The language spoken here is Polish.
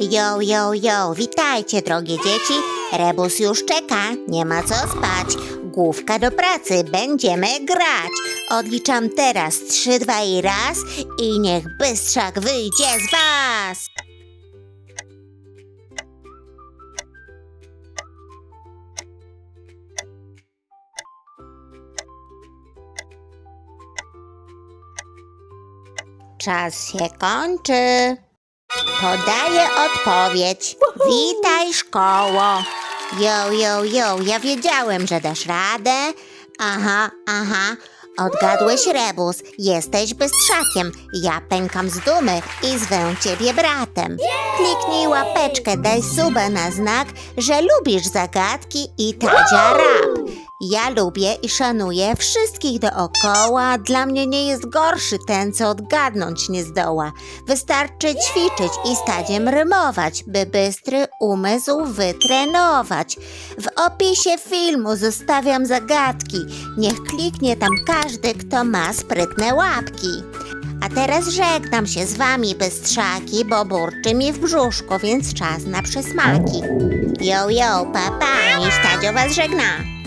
Jo, jo, jo, witajcie drogie dzieci. Rebus już czeka, nie ma co spać. Główka do pracy, będziemy grać. Odliczam teraz trzy, dwa i raz i niech bystrzak wyjdzie z was. Czas się kończy. Podaję odpowiedź. Witaj, szkoło. Jo, jo, jo, ja wiedziałem, że dasz radę. Aha, aha. Odgadłeś rebus, jesteś bystrzakiem. Ja pękam z dumy i zwę ciebie bratem. Kliknij łapeczkę, daj suba na znak, że lubisz zagadki i tadzia rap. Ja lubię i szanuję wszystkich dookoła. Dla mnie nie jest gorszy ten, co odgadnąć nie zdoła. Wystarczy ćwiczyć i stadziem rymować, by bystry umysł wytrenować. W opisie filmu zostawiam zagadki. Niech kliknie tam każdy, kto ma sprytne łapki. A teraz żegnam się z wami, bystrzaki, bo burczy mi w brzuszku, więc czas na przysmaki. Yo, yo, papa, miś Tadzio was żegna.